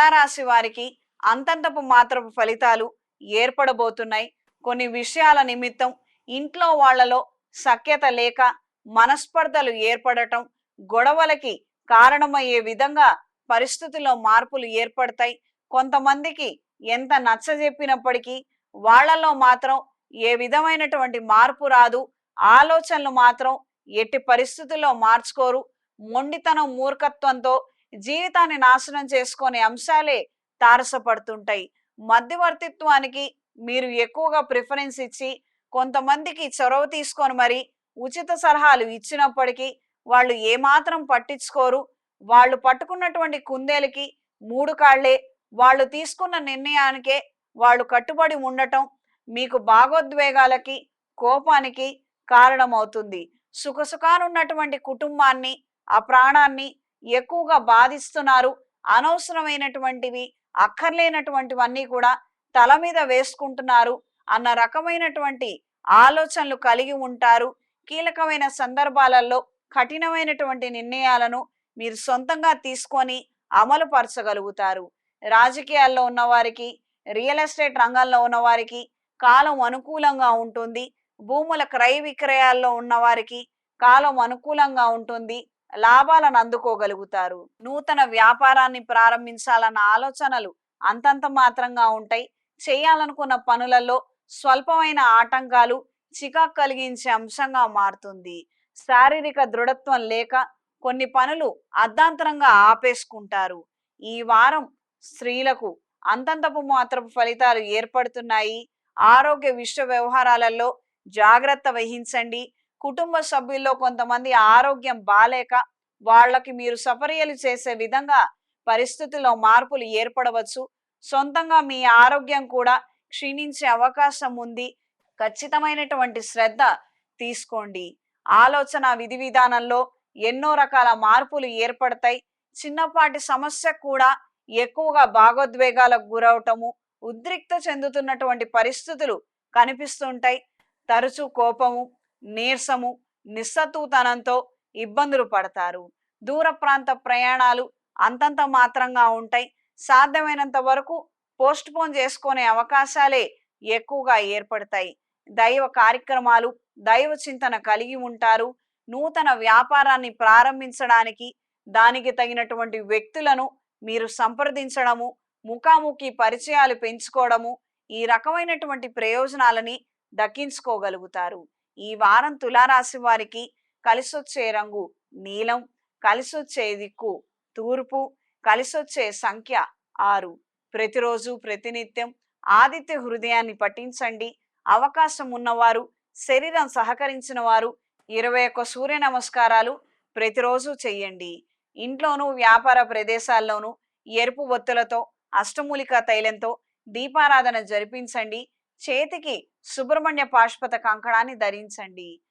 తులారాశి వారికి అంతంతపు మాత్రపు ఫలితాలు ఏర్పడబోతున్నాయి. కొన్ని విషయాల నిమిత్తం ఇంట్లో వాళ్ళలో సఖ్యత లేక మనస్పర్ధలు ఏర్పడటం గొడవలకి కారణమయ్యే విధంగా పరిస్థితుల్లో మార్పులు ఏర్పడతాయి. కొంతమందికి ఎంత నచ్చజెప్పినప్పటికీ వాళ్ళలో మాత్రం ఏ విధమైనటువంటి మార్పు రాదు. ఆలోచనలు మాత్రం ఎట్టి పరిస్థితుల్లో మార్చుకోరు. మొండితనం మూర్ఖత్వంతో జీవితాన్ని నాశనం చేసుకునే అంశాలే తారసపడుతుంటాయి. మధ్యవర్తిత్వానికి మీరు ఎక్కువగా ప్రిఫరెన్స్ ఇచ్చి కొంతమందికి చొరవ తీసుకొని మరి ఉచిత సలహాలు ఇచ్చినప్పటికీ వాళ్ళు ఏమాత్రం పట్టించుకోరు. వాళ్ళు పట్టుకున్నటువంటి కుందేలకి మూడు కాళ్ళే. వాళ్ళు తీసుకున్న నిర్ణయానికే వాళ్ళు కట్టుబడి ఉండటం మీకు భాగోద్వేగాలకి కోపానికి కారణమవుతుంది. సుఖసుఖానున్నటువంటి కుటుంబాన్ని ఆ ప్రాణాన్ని ఎక్కువగా బాధిస్తున్నారు. అనవసరమైనటువంటివి అక్కర్లేనటువంటివన్నీ కూడా తల మీద వేసుకుంటున్నారు అన్న రకమైనటువంటి ఆలోచనలు కలిగి ఉంటారు. కీలకమైన సందర్భాలలో కఠినమైనటువంటి నిర్ణయాలను మీరు సొంతంగా తీసుకొని అమలు పరచగలుగుతారు. రాజకీయాల్లో ఉన్నవారికి రియల్ ఎస్టేట్ రంగంలో ఉన్నవారికి కాలం అనుకూలంగా ఉంటుంది. భూముల క్రయ విక్రయాల్లో ఉన్నవారికి కాలం అనుకూలంగా ఉంటుంది. లాభాలను అందుకోగలుగుతారు. నూతన వ్యాపారాన్ని ప్రారంభించాలన్న ఆలోచనలు అంతంత మాత్రంగా ఉంటాయి. చేయాలనుకున్న పనులలో స్వల్పమైన ఆటంకాలు చికాకు కలిగించే అంశంగా మారుతుంది. శారీరక దృఢత్వం లేక కొన్ని పనులు అర్ధాంతరంగా ఆపేసుకుంటారు. ఈ వారం స్త్రీలకు అంతంతపు మాత్రపు ఫలితాలు ఏర్పడుతున్నాయి. ఆరోగ్య విశ్వ వ్యవహారాలలో జాగ్రత్త వహించండి. కుటుంబ సభ్యుల్లో కొంతమంది ఆరోగ్యం బాలేక వాళ్ళకి మీరు సపర్యలు చేసే విధంగా పరిస్థితుల్లో మార్పులు ఏర్పడవచ్చు. సొంతంగా మీ ఆరోగ్యం కూడా క్షీణించే అవకాశం ఉంది. ఖచ్చితమైనటువంటి శ్రద్ధ తీసుకోండి. ఆలోచన విధి విధానంలో ఎన్నో రకాల మార్పులు ఏర్పడతాయి. చిన్నపాటి సమస్య కూడా ఎక్కువగా భాగోద్వేగాలకు గురవటము ఉద్రిక్త చెందుతున్నటువంటి పరిస్థితులు కనిపిస్తుంటాయి. తరచూ కోపము నీరసము నిస్సత్తుతనంతో ఇబ్బందులు పడతారు. దూర ప్రాంత ప్రయాణాలు అంతంత మాత్రంగా ఉంటాయి. సాధ్యమైనంత వరకు పోస్ట్ పోన్ చేసుకునే అవకాశాలే ఎక్కువగా ఏర్పడతాయి. దైవ కార్యక్రమాలు దైవ చింతన కలిగి ఉంటారు. నూతన వ్యాపారాన్ని ప్రారంభించడానికి దానికి తగినటువంటి వ్యక్తులను మీరు సంప్రదించడము ముఖాముఖి పరిచయాలు పెంచుకోవడము ఈ రకమైనటువంటి ప్రయోజనాలని దక్కించుకోగలుగుతారు. ఈ వారం తులారాశి వారికి కలిసొచ్చే రంగు నీలం కలిసొచ్చే దిక్కు తూర్పు కలిసొచ్చే సంఖ్య ఆరు. ప్రతిరోజు ప్రతినిత్యం ఆదిత్య హృదయాన్ని పఠించండి. అవకాశం ఉన్నవారు శరీరం సహకరించిన వారు ఇరవై ఒక్క సూర్య నమస్కారాలు ప్రతిరోజు చెయ్యండి. ఇంట్లోనూ వ్యాపార ప్రదేశాల్లోనూ ఎరుపు ఒత్తులతో అష్టమూలిక తైలంతో దీపారాధన జరిపించండి. చేతికి సుబ్రహ్మణ్య పాష్పత కంకణాన్ని ధరించండి.